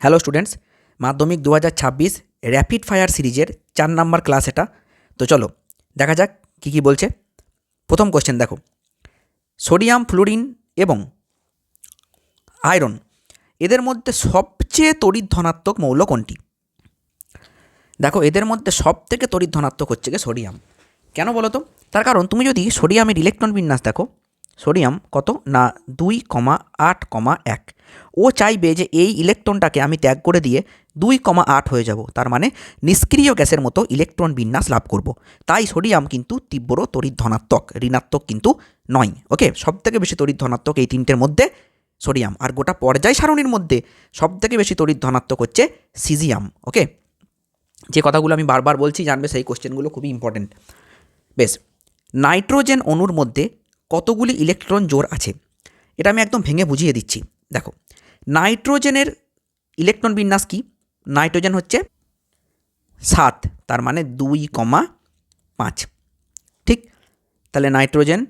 Hello students, মাধ্যমিক দু হাজার ছাব্বিশ র্যাপিড ফায়ার সিরিজের চার নাম্বার ক্লাস এটা। তো চলো, দেখা যাক কী কী বলছে। প্রথম কোশ্চেন দেখো। সোডিয়াম ফ্লোরিন এবং আয়রন এদের মধ্যে সবচেয়ে তড়িৎ ধনাত্মক মৌল কোনটি? দেখো, এদের মধ্যে সব থেকে তড়িৎ ধনাত্মক হচ্ছে গিয়ে সোডিয়াম কেন বলো তো? তার কারণ, তুমি যদি সোডিয়ামের ইলেকট্রন বিন্যাস দেখো সোডিয়াম কত? না, দুই কমা আট কমা এক। ও চাইবে যে এই ইলেকট্রনটাকে আমি ত্যাগ করে দিয়ে দুই কমা আট হয়ে যাব। তার মানে নিষ্ক্রিয় গ্যাসের মতো ইলেকট্রন বিন্যাস লাভ করব। তাই সোডিয়াম কিন্তু তীব্র তড়িৎ ধনাত্মক, ঋণাত্মক কিন্তু নয়। ওকে? সব থেকে বেশি তড়িৎ ধনাত্মক এই তিনটের মধ্যে সোডিয়াম। আর গোটা পর্যায় সারণীর মধ্যে সব থেকে বেশি তড়িৎ ধনাত্মক হচ্ছে সিজিয়াম। ওকে? যে কথাগুলো আমি বারবার বলছি, জানবে সেই কোশ্চেনগুলো খুবই ইম্পর্টেন্ট বেশ। নাইট্রোজেন অণুর মধ্যে কতগুলি ইলেকট্রন জোর আছে? এটা আমি একদম ভেঙে বুঝিয়ে দিচ্ছি। দেখো, নাইট্রোজেনের ইলেকট্রন বিন্যাস কি? নাইট্রোজেন হচ্ছে সাত, তার মানে দুই কমা পাঁচ। ঠিক? তাহলে নাইট্রোজেন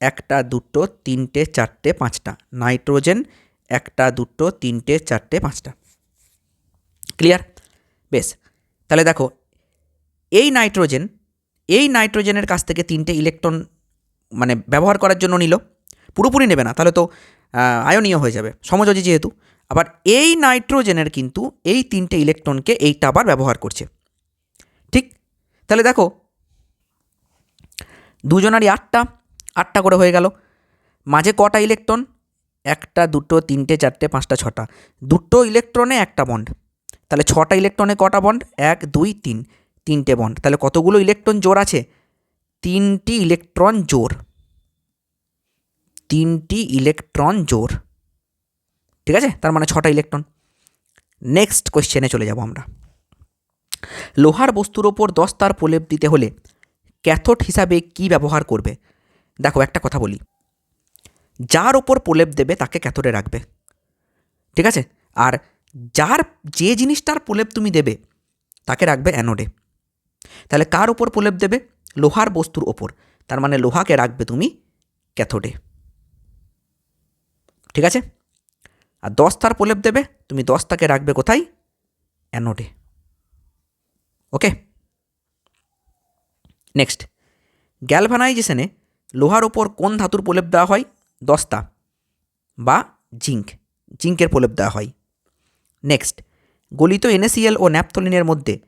একটা, দুটো, তিনটে, চারটে, পাঁচটা। নাইট্রোজেন একটা, দুটো, তিনটে, চারটে, পাঁচটা। ক্লিয়ার? বেশ। তাহলে দেখো, এই নাইট্রোজেন, এই নাইট্রোজেনের কাছ থেকে তিনটে ইলেকট্রন মানে ব্যবহার করার জন্য নিল, পুরোপুরি নেবে না, তাহলে তো আয়নীয় হয়ে যাবে, সমযোজী যেহেতু। আবার এই নাইট্রোজেনের কিন্তু এই তিনটে ইলেকট্রনকে এইটা আবার ব্যবহার করছে। ঠিক? তাহলে দেখো, দুজনারই আটটা আটটা করে হয়ে গেল। মাঝে কটা ইলেকট্রন? একটা, দুটো, তিনটে, চারটে, পাঁচটা, ছটা। দুটো ইলেকট্রনে একটা বন্ড। তাহলে ছটা ইলেকট্রনে কটা বন্ড? এক, দুই, তিন। তিনটে বন্ড। তাহলে কতগুলো ইলেকট্রন জোর আছে? তিনটি ইলেকট্রন জোর। তিনটি ইলেকট্রন জোর। ঠিক আছে? তার মানে ছটা ইলেকট্রন। নেক্সট কোয়েশ্চেনে চলে যাব আমরা। লোহার বস্তুর ওপর দশ তার প্রলেপ দিতে হলে ক্যাথোড হিসাবে কি ব্যবহার করবে? দেখো, একটা কথা বলি। যার ওপর প্রলেপ দেবে তাকে ক্যাথোডে রাখবে। ঠিক আছে? আর যার যে জিনিসটার প্রলেপ তুমি দেবে, তাকে রাখবে অ্যানোডে। তাহলে কার ওপর প্রলেপ দেবে? লোহার বস্তুর ওপর। তার মানে লোহাকে রাখবে তুমি ক্যাথোডে। ঠিক আছে? আর দশ তার প্রলেপ দেবে, তুমি দশটাকে রাখবে কোথায়? অ্যানোডে। ওকে? নেক্সট। গ্যালভানাইজেশনে লোহার ওপর কোন ধাতুর প্রলেপ দেওয়া হয়? দস্তা বা জিঙ্ক। জিঙ্কের প্রলেপ দেওয়া হয়। নেক্সট। গলিত এনএসিএল ও ন্যাপথলিনের মধ্যে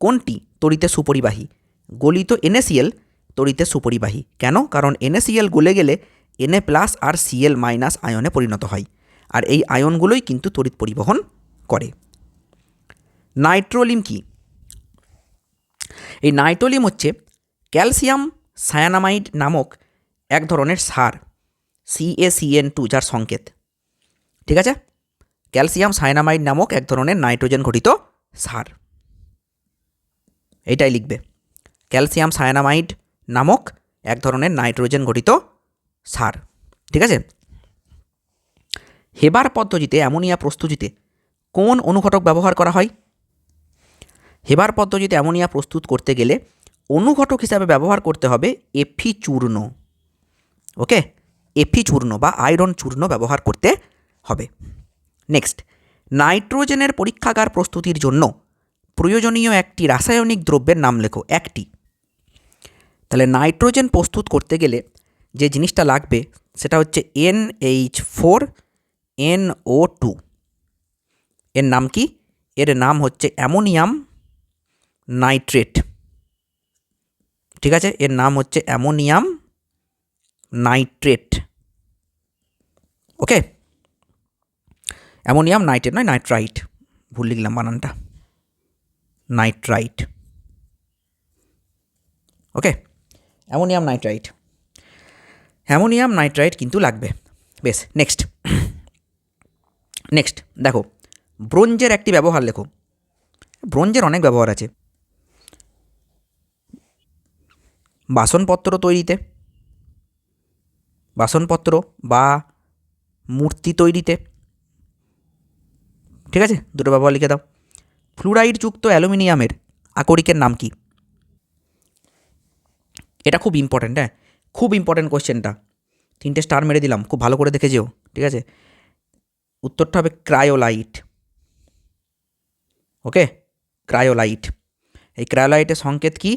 কোনটি তড়িতে সুপরিবাহী? গলিত এনএসিএল তড়িতে সুপরিবাহী। কেন? কারণ এনএসিএল গলে গেলে এনএ প্লাস আর সিএল মাইনাস আয়নে পরিণত হয়। আর এই আয়নগুলোই কিন্তু তড়িৎ পরিবহন করে। নাইট্রোলিম কি? এই নাইট্রোলিম হচ্ছে ক্যালসিয়াম সায়ানামাইড নামক এক ধরনের সার সিএসিএন টু যার সংকেত। ঠিক আছে? ক্যালসিয়াম সায়ানামাইড নামক এক ধরনের নাইট্রোজেন ঘটিত সার। এটাই লিখবে। ক্যালসিয়াম সায়ানামাইড নামক এক ধরনের নাইট্রোজেন ঘটিত সার। ঠিক আছে? হেবার পদ্ধতিতে অ্যামোনিয়া প্রস্তুতিতে কোন অনুঘটক ব্যবহার করা হয়? হেবার পদ্ধতিতে অ্যামোনিয়া প্রস্তুত করতে গেলে অনুঘটক হিসাবে ব্যবহার করতে হবে এফি চূর্ণ ওকে? এফি চূর্ণ বা আয়রন চূর্ণ ব্যবহার করতে হবে। নেক্সট, নাইট্রোজেনের পরীক্ষাগার প্রস্তুতির জন্য প্রয়োজনীয় একটি রাসায়নিক দ্রব্যের নাম লেখো। একটি। তাহলে নাইট্রোজেন প্রস্তুত করতে গেলে যে জিনিসটা লাগবে সেটা হচ্ছে N H four N O two. এর নাম কি? এর নাম হচ্ছে অ্যামোনিয়াম নাইট্রেট। ঠিক আছে? এর নাম হচ্ছে ammonium nitrate. Okay? Ammonium nitrate নয়, নাইট্রাইট। ভুল লিখলাম বানানটা। Nitrite. Okay? Ammonium nitrite. Ammonium nitrite কিন্তু লাগবে। বেশ নেক্সট নেক্সট দেখো, ব্রোঞ্জের একটি ব্যবহার লেখো। ব্রোঞ্জের অনেক ব্যবহার আছে। বাসনপত্র তৈরিতে, বাসনপত্র বা মূর্তি তৈরিতে, ঠিক আছে? দুটো ব্যবহার লিখে দাও। ফ্লুরাইড যুক্ত অ্যালুমিনিয়ামের আকরিকের নাম কি? এটা খুব ইম্পর্ট্যান্ট হ্যাঁ? খুব ইম্পর্ট্যান্ট কোশ্চেনটা তিনটে স্টার মেরে দিলাম, খুব ভালো করে দেখে যেও ঠিক আছে? উত্তরটা হবে ক্রায়োলাইট ওকে ক্রায়োলাইট এই ক্রায়োলাইটের সংকেত কি?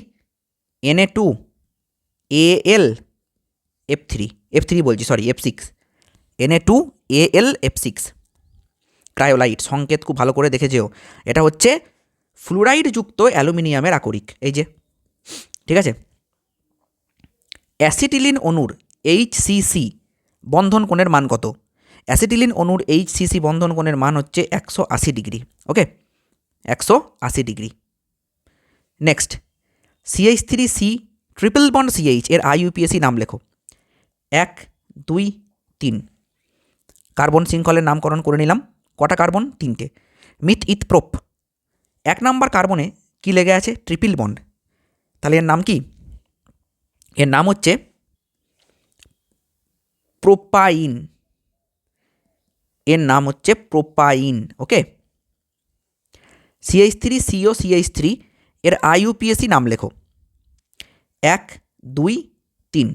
NA two A L F three F three বলছি sorry F six NA two A L F six cryolite সংকেত খুব ভালো করে দেখে যেও এটা হচ্ছে ফ্লুরাইডযুক্ত অ্যালুমিনিয়ামের আকরিক, এই যে, ঠিক আছে? অ্যাসিটিলিন অণুর এইচ সি বন্ধন কোণের মান কত? অ্যাসিটিলিন অণুর এইচ সি বন্ধন কোণের মান হচ্ছে একশো আশি ডিগ্রি, ওকে? একশো আশি degree. Next CH three C triple bond CH এর আইইউপিএসি নাম লেখো। এক, দুই, তিন। কার্বন শৃঙ্খলের নামকরণ করে নিলাম, কটা কার্বন? তিনটে। Meth eth prop. এক নাম্বার কার্বনে কি লেগে আছে? Triple bond. তাহলে এর নাম কি? এর নাম হচ্ছে প্রোপাইন। এর নাম হচ্ছে propyne, okay? CH three CO CH three এর আইইউপিএসি নাম লেখো। এক, দুই, তিন।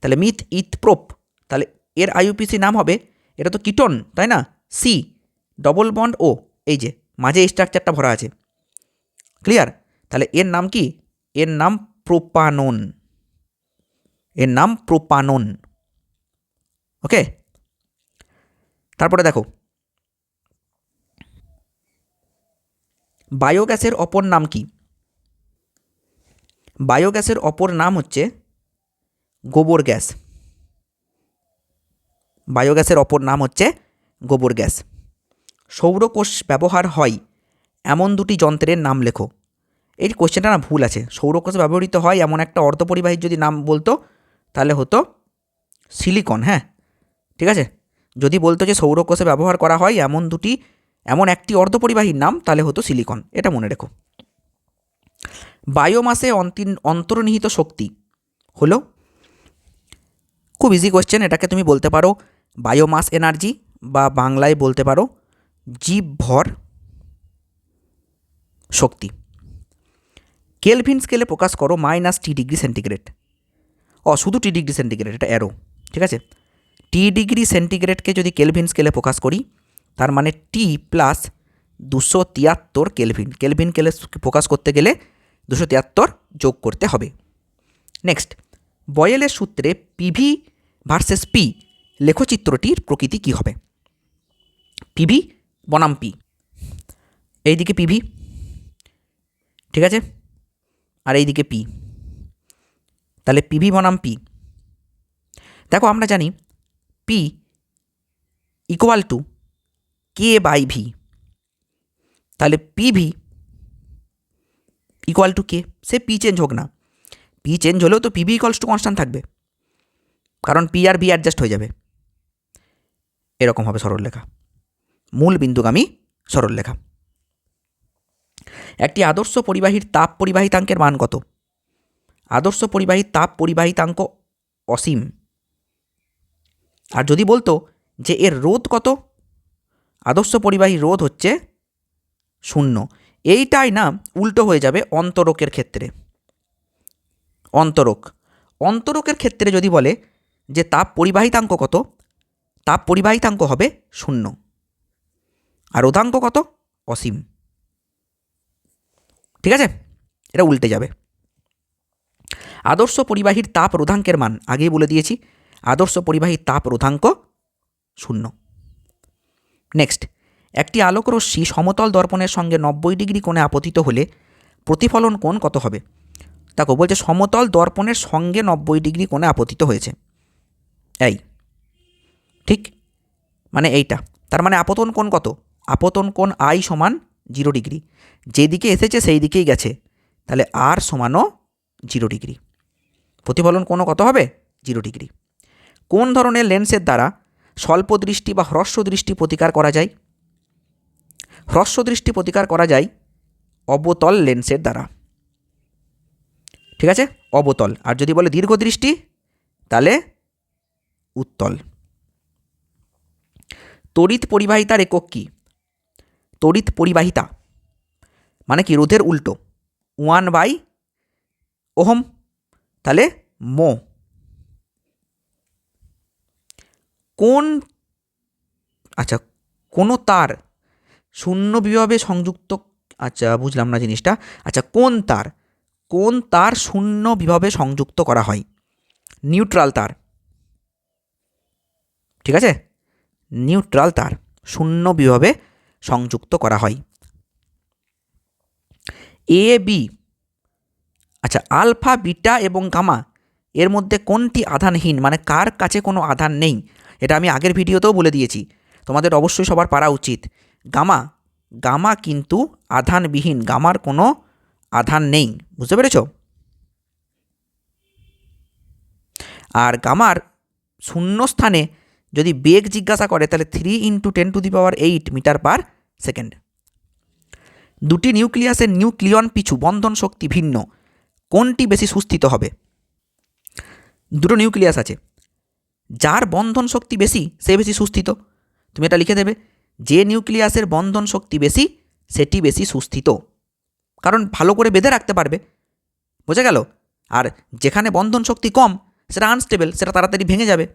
তাহলে মিথ, ইথ, প্রোপ। তাহলে এর আইইউপিএসি নাম হবে, এটা তো কিটন, তাই না? সি ডবল বন্ড ও এই যে, মাঝে স্ট্রাকচারটা ভরা আছে। ক্লিয়ার তাহলে এর নাম কি? এর নাম প্রোপানন। এর নাম প্রোপানন। ওকে? তারপরে দেখো। বায়োগ্যাসের অপর নাম কি? বায়োগ্যাসের অপর নাম হচ্ছে গোবর গ্যাস। বায়োগ্যাসের অপর নাম হচ্ছে গোবর গ্যাস। সৌরকোষ ব্যবহার হয় এমন দুটি যন্ত্রের নাম লেখো। এই কোশ্চেনটা না ভুল আছে। সৌরকোষ ব্যবহৃত হয় এমন একটা অর্ধপরিবাহীর যদি নাম বলতো তাহলে হতো সিলিকন হ্যাঁ? ঠিক আছে? যদি বলতো যে সৌরকোষে ব্যবহার করা হয় এমন দুটি, এমন একটি অর্ধপরিবাহীর নাম, তাহলে হতো সিলিকন এটা মনে রেখো। বায়োমাসে অন্তর্নিহিত শক্তি হলো, খুব ইজি কোয়েশ্চেন এটাকে তুমি বলতে পারো বায়োমাস এনার্জি বা বাংলায় বলতে পারো জীবভর শক্তি। কেলভিন স্কেলে প্রকাশ করো মাইনাস টি ডিগ্রি সেন্টিগ্রেড ও শুধু টি ডিগ্রি সেন্টিগ্রেড, এটা অ্যারো ঠিক আছে? টি ডিগ্রি সেন্টিগ্রেডকে যদি কেলভিন স্কেলে প্রকাশ করি, তার মানে টি প্লাস দুশো তিয়াত্তর কেলভিন কেলভিন কেলে প্রকাশ করতে গেলে দুশো তিয়াত্তর যোগ করতে হবে। নেক্সট বয়েলের সূত্রে পিভি ভার্সেস পি লেখচিত্রটির প্রকৃতি কী হবে? পিভি বনাম পি এইদিকে পিভি ঠিক আছে? আর এইদিকে পি তাহলে পিভি বনাম পি। দেখো আমরা জানি P equal to K by V তাহলে পিভি ইকুয়াল টু কে সে পি চেঞ্জ হোক না। পি চেঞ্জ হলেও তো পিভি ইকুয়ালস টু কনস্ট্যান্ট থাকবে। কারণ পি আর বি অ্যাডজাস্ট হয়ে যাবে। এরকম হবে সরলরেখা মূল বিন্দুগামী সরলরেখা একটি আদর্শ পরিবাহীর তাপ পরিবাহিতাঙ্কের মান কত? আদর্শ পরিবাহী, তাপ পরিবাহিতাঙ্ক অসীম। আর যদি বলতো যে এর রোধ কত? আদর্শ পরিবাহী রোধ হচ্ছে শূন্য। এইটাই না উল্টো হয়ে যাবে অন্তরকের ক্ষেত্রে। অন্তরক। অন্তরকের ক্ষেত্রে যদি বলে যে তাপ পরিবাহিতাঙ্ক কত? তাপ পরিবাহিতাঙ্ক হবে শূন্য। আর রোধাঙ্ক কত? অসীম। ঠিক আছে? এটা উল্টে যাবে। আদর্শ পরিবাহীর তাপ রোধাঙ্কের মান, আগেই বলে দিয়েছি, আদর্শ পরিবাহীর তাপ রোধাঙ্ক শূন্য। নেক্সট একটি আলোকরশ্মি সমতল দর্পণের সঙ্গে নব্বই ডিগ্রি কোণে আপতিত হলে প্রতিফলন কোণ কত হবে? দেখো, বলছে সমতল দর্পণের সঙ্গে নব্বই ডিগ্রি কোণে আপতিত হয়েছে। এই, ঠিক? মানে এইটা। তার মানে আপতন কোণ কত? আপতন কোণ আই সমান জিরো ডিগ্রি। যেদিকে এসেছে সেই দিকেই গেছে। তাহলে আর সমানও জিরো ডিগ্রি। প্রতিফলন কোণও কত হবে? Zero degree. কোন ধরনের লেন্সের দ্বারা স্বল্প দৃষ্টি বা হ্রস্ব দৃষ্টি প্রতিকার করা যায়? হ্রস্ব দৃষ্টি প্রতিকার করা যায় অবতল লেন্সের দ্বারা। ঠিক আছে? অবতল। আর যদি বলে দীর্ঘ দৃষ্টি তাহলে উত্তল। তড়িৎ পরিবাহিতার একক কী? তড়িৎ পরিবাহিতা। মানে কি? রোধের উল্টো। One by ohm. তাহলে মো। কোন আচ্ছা কোনো তার শূন্য বিভাবে সংযুক্ত আচ্ছা বুঝলাম না জিনিসটা। আচ্ছা কোন তার কোন তার শূন্য বিভাবে সংযুক্ত করা হয়? নিউট্রাল তার। ঠিক আছে? নিউট্রাল তার শূন্য বিভাবে সংযুক্ত করা হয়। এ, বি আচ্ছা আলফা, বিটা এবং গামা, এর মধ্যে কোনটি আধানহীন? মানে কার কাছে কোনো আধান নেই? এটা আমি আগের ভিডিওতেও বলে দিয়েছি। তোমাদের অবশ্যই সবার পারা উচিত। গামা গামা কিন্তু আধানবিহীন, গামার কোনো আধান নেই। বুঝতে পেরেছ? আর গামার শূন্য স্থানে যদি বেগ জিজ্ঞাসা করে, তাহলে three into ten to the power eight metre per second দুটি নিউক্লিয়াসের নিউক্লিয়ন পিছু, বন্ধন শক্তি ভিন্ন। কোনটি বেশি সুস্থিত হবে? দুটো নিউক্লিয়াস আছে। যার বন্ধন শক্তি বেশি, সে বেশি সুস্থিত। তুমি এটা লিখে দেবে। যে নিউক্লিয়াসের বন্ধন শক্তি বেশি, সেটি বেশি সুস্থিত। কারণ ভালো করে বেঁধে রাখতে পারবে। বোঝা গেল? আর যেখানে বন্ধন শক্তি কম, সেটা আনস্টেবল সেটা তাড়াতাড়ি ভেঙে যাবে।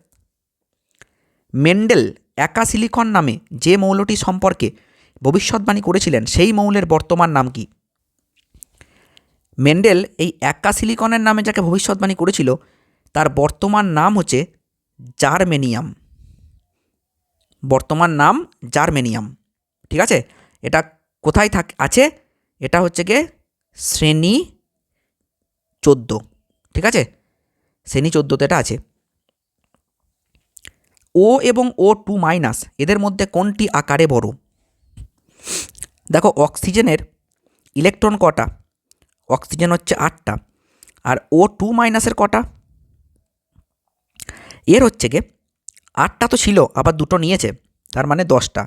মেন্ডেল একা সিলিকন নামে যে মৌলটি সম্পর্কে ভবিষ্যৎবাণী করেছিলেন, সেই মৌলের বর্তমান নাম কি? মেন্ডেল এই একা সিলিকনের নামে যাকে ভবিষ্যৎবাণী করেছিল, তার বর্তমান নাম হচ্ছে জার্মেনিয়াম। বর্তমান নাম জার্মেনিয়াম। ঠিক আছে? এটা কোথায় থাক, আছে? এটা হচ্ছে গিয়ে শ্রেণি চোদ্দ। ঠিক আছে? শ্রেণি চোদ্দোতে এটা আছে। ও এবং ও টু মাইনাস, এদের মধ্যে কোনটি আকারে বড়? দেখো, অক্সিজেনের ইলেকট্রন কটা? অক্সিজেন হচ্ছে আটটা আর ও টু মাইনাসের কটা? এর হচ্ছে গিয়ে আটটা তো ছিল, আবার দুটো নিয়েছে, তার মানে দশটা।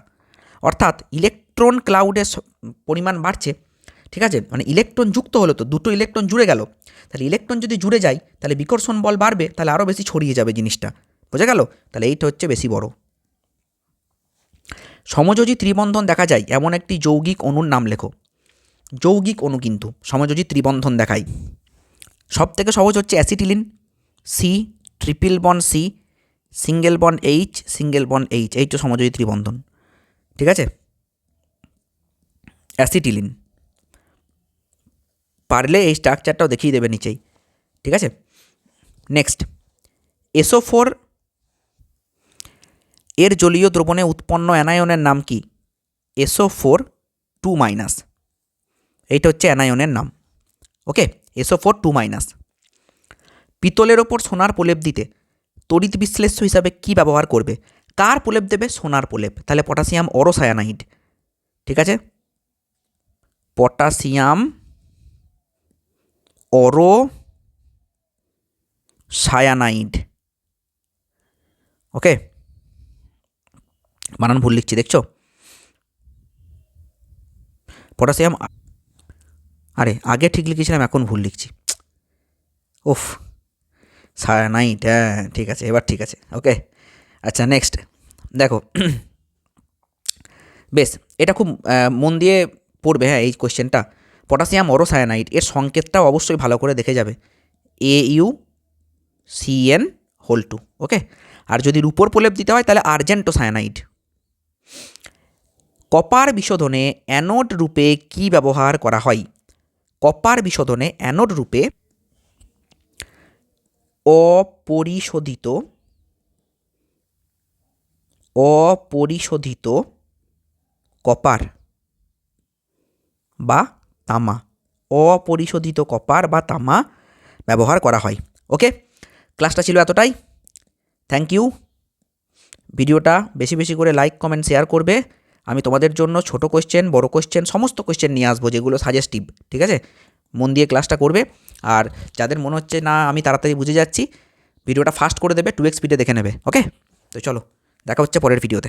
অর্থাৎ ইলেকট্রন ক্লাউডের পরিমাণ বাড়ছে, ঠিক আছে? মানে ইলেকট্রন যুক্ত হলো তো, দুটো ইলেকট্রন জুড়ে গেল। তাহলে ইলেকট্রন যদি জুড়ে যায়, তাহলে বিকর্ষণ বল বাড়বে, তাহলে আরও বেশি ছড়িয়ে যাবে জিনিসটা। বোঝা গেল? তাহলে এইটা হচ্ছে বেশি বড়। সমযোজী ত্রিবন্ধন দেখা যায়, এমন একটি যৌগিক অণুর নাম লেখো। যৌগিক অণু কিন্তু সমযোজী ত্রিবন্ধন দেখায় সব থেকে সহজ হচ্ছে acetylene C triple bond C single bond H single bond H H সমযোজী ত্রিবন্ধন, ঠিক আছে? অ্যাসিটিলিন, পারলে এই স্ট্রাকচারটাও দেখিয়ে দেবে নিচেই, ঠিক আছে? নেক্সট এসো ফোর এর জলীয় দ্রবণে উৎপন্ন অ্যানায়নের নাম কি? এসো ফোর টু মাইনাস। এইটা হচ্ছে অ্যানায়নের নাম। ওকে? এসো ফোর টু মাইনাস পিতলের ওপর সোনার প্রলেপ দিতে, তড়িৎ বিশ্লেষ্য হিসাবে কি ব্যবহার করবে? কার প্রলেপ দেবে? সোনার প্রলেপ। তাহলে পটাশিয়াম অরোসায়ানাইড। ঠিক আছে? Potassium auro cyanide okay? বানান ভুল লিখছি, দেখছ? পটাশিয়াম আরে, আগে ঠিক লিখেছিলাম, এখন ভুল লিখছি। ওফ সায়ানাইট হ্যাঁ ঠিক আছে, এবার ঠিক আছে, ওকে। আচ্ছা নেক্সট দেখো। বেশ, এটা খুব মন দিয়ে পড়বে হ্যাঁ এই কোয়েশ্চেনটা পটাশিয়াম অরোসায়ানাইড এর সংকেতটাও অবশ্যই ভালো করে দেখে যাবে। A U C N whole two okay? আর যদি রূপোর প্রলেপ দিতে হয়, তাহলে আর্জেন্টো সায়ানাইড কপার বিশোধনে অ্যানোড রূপে কি ব্যবহার করা হয়? কপার বিশোধনে অ্যানোড রূপে অপরিশোধিত অপরিশোধিত কপার বা তামা, অপরিশোধিত কপার বা তামা ব্যবহার করা হয়। ওকে? ক্লাসটা ছিল এতটাই। থ্যাংক ইউ ভিডিওটা বেশি বেশি করে লাইক কমেন্ট শেয়ার করবে। আমি তোমাদের জন্য ছোট কোয়েশ্চেন বড় কোয়েশ্চেন সমস্ত কোয়েশ্চেন নিয়ে আসব যেগুলো সাজেস্টিভ ঠিক আছে? মন দিয়ে ক্লাসটা করবে। আর যাদের মনে হচ্ছে, না, আমি তাড়াতাড়ি বুঝে যাচ্ছি ভিডিওটা ফাস্ট করে দেবে টু এক্স স্পিডে দেখে নেবে ওকে তো চলো, দেখা হচ্ছে পরের ভিডিওতে